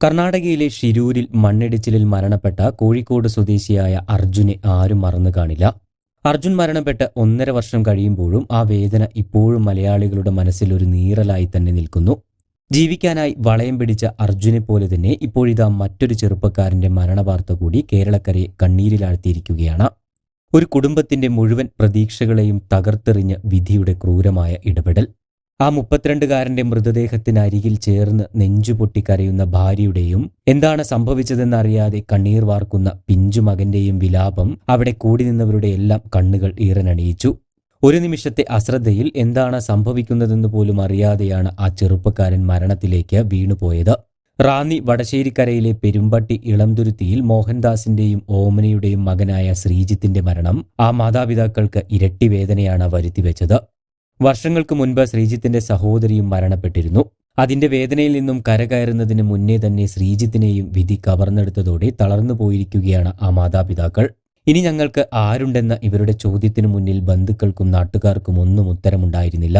കർണാടകയിലെ ഷിരൂരിൽ മണ്ണിടിച്ചിലിൽ മരണപ്പെട്ട കോഴിക്കോട് സ്വദേശിയായ അർജുനെ ആരും മറന്നു കാണില്ല. അർജുൻ മരണപ്പെട്ട് ഒന്നര വർഷം കഴിയുമ്പോഴും ആ വേദന ഇപ്പോഴും മലയാളികളുടെ മനസ്സിൽ ഒരു നീറലായി തന്നെ നിൽക്കുന്നു. ജീവിക്കാനായി വളയം പിടിച്ച അർജുനെ പോലെ തന്നെ ഇപ്പോഴിതാ മറ്റൊരു ചെറുപ്പക്കാരന്റെ മരണവാർത്ത കൂടി കേരളക്കരയെ കണ്ണീരിലാഴ്ത്തിയിരിക്കുകയാണ്. ഒരു കുടുംബത്തിന്റെ മുഴുവൻ പ്രതീക്ഷകളെയും തകർത്തെറിഞ്ഞ വിധിയുടെ ക്രൂരമായ ഇടപെടൽ. ആ മുപ്പത്തിരണ്ടുകാരന്റെ മൃതദേഹത്തിനരികിൽ ചേർന്ന് നെഞ്ചുപൊട്ടി കരയുന്ന ഭാര്യയുടെയും എന്താണ് സംഭവിച്ചതെന്നറിയാതെ കണ്ണീർ വാർക്കുന്ന പിഞ്ചുമകന്റെയും വിലാപം അവിടെ കൂടി നിന്നവരുടെ എല്ലാം കണ്ണുകൾ ഈറനണിയിച്ചു. ഒരു നിമിഷത്തെ അശ്രദ്ധയിൽ എന്താണ് സംഭവിക്കുന്നതെന്ന് പോലും അറിയാതെയാണ് ആ ചെറുപ്പക്കാരൻ മരണത്തിലേക്ക് വീണുപോയത്. റാന്നി വടശ്ശേരിക്കരയിലെ പെരുമ്പട്ടി ഇളംതുരുത്തിയിൽ മോഹൻദാസിന്റെയും ഓമനയുടെയും മകനായ ശ്രീജിത്തിന്റെ മരണം ആ മാതാപിതാക്കൾക്ക് ഇരട്ടി വേദനയാണ് വരുത്തിവെച്ചത്. വർഷങ്ങൾക്ക് മുൻപ് ശ്രീജിത്തിന്റെ സഹോദരിയും മരണപ്പെട്ടിരുന്നു. അതിന്റെ വേദനയിൽ നിന്നും കരകയറുന്നതിന് മുന്നേ തന്നെ ശ്രീജിത്തിനെയും വിധി കവർന്നെടുത്തതോടെ തളർന്നു പോയിരിക്കുകയാണ് ആ മാതാപിതാക്കൾ. ഇനി ഞങ്ങൾക്ക് ആരുണ്ടെന്ന ഇവരുടെ ചോദ്യത്തിനു മുന്നിൽ ബന്ധുക്കൾക്കും നാട്ടുകാർക്കും ഒന്നും ഉത്തരമുണ്ടായിരുന്നില്ല.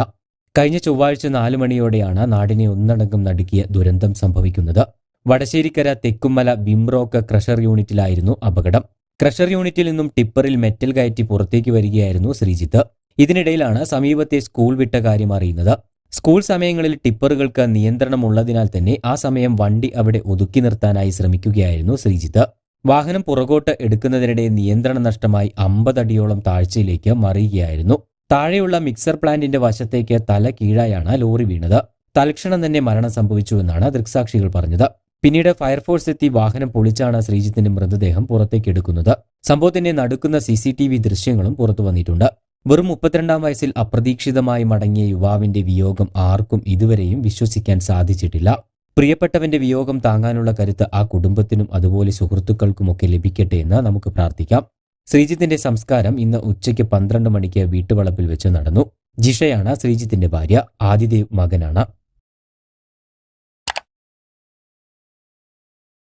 കഴിഞ്ഞ ചൊവ്വാഴ്ച നാലു മണിയോടെയാണ് നാടിനെ ഒന്നടങ്കം നടുക്കിയ ദുരന്തം സംഭവിക്കുന്നത്. വടശ്ശേരിക്കര തെക്കുമല ബിംറോക്ക് ക്രഷർ യൂണിറ്റിലായിരുന്നു അപകടം. ക്രഷർ യൂണിറ്റിൽ നിന്നും ടിപ്പറിൽ മെറ്റൽ കയറ്റി പുറത്തേക്ക് വരികയായിരുന്നു ശ്രീജിത്ത്. ഇതിനിടയിലാണ് സമീപത്തെ സ്കൂൾ വിട്ട കാര്യം അറിയുന്നത്. സ്കൂൾ സമയങ്ങളിൽ ടിപ്പറുകൾക്ക് നിയന്ത്രണമുള്ളതിനാൽ തന്നെ ആ സമയം വണ്ടി അവിടെ ഒതുക്കി നിർത്താനായി ശ്രമിക്കുകയായിരുന്നു ശ്രീജിത്ത്. വാഹനം പുറകോട്ട് എടുക്കുന്നതിനിടെ നിയന്ത്രണ നഷ്ടമായി അമ്പതടിയോളം താഴ്ചയിലേക്ക് മറിയുകയായിരുന്നു. താഴെയുള്ള മിക്സർ പ്ലാന്റിന്റെ വശത്തേക്ക് തല കീഴായാണ് ലോറി വീണത്. തൽക്ഷണം തന്നെ മരണം സംഭവിച്ചുവെന്നാണ് ദൃക്സാക്ഷികൾ പറഞ്ഞത്. പിന്നീട് ഫയർഫോഴ്സ് എത്തി വാഹനം പൊളിച്ചാണ് ശ്രീജിത്തിന്റെ മൃതദേഹം പുറത്തേക്കെടുക്കുന്നത് സംഭവത്തിന്റെ നടുക്കുന്ന സി സി ടി വി ദൃശ്യങ്ങളും പുറത്തു വന്നിട്ടുണ്ട്. വെറും മുപ്പത്തിരണ്ടാം വയസ്സിൽ അപ്രതീക്ഷിതമായി മടങ്ങിയ യുവാവിന്റെ വിയോഗം ആർക്കും ഇതുവരെയും വിശ്വസിക്കാൻ സാധിച്ചിട്ടില്ല. പ്രിയപ്പെട്ടവന്റെ വിയോഗം താങ്ങാനുള്ള കരുത്ത് ആ കുടുംബത്തിനും അതുപോലെ സുഹൃത്തുക്കൾക്കുമൊക്കെ ലഭിക്കട്ടെ എന്ന് നമുക്ക് പ്രാർത്ഥിക്കാം. ശ്രീജിത്തിന്റെ സംസ്കാരം ഇന്ന് ഉച്ചയ്ക്ക് പന്ത്രണ്ട് മണിക്ക് വീട്ടുവളപ്പിൽ വെച്ച് നടന്നു. ജിഷയാണ് ശ്രീജിത്തിന്റെ ഭാര്യ. ആദിദേവ് മകനാണ്.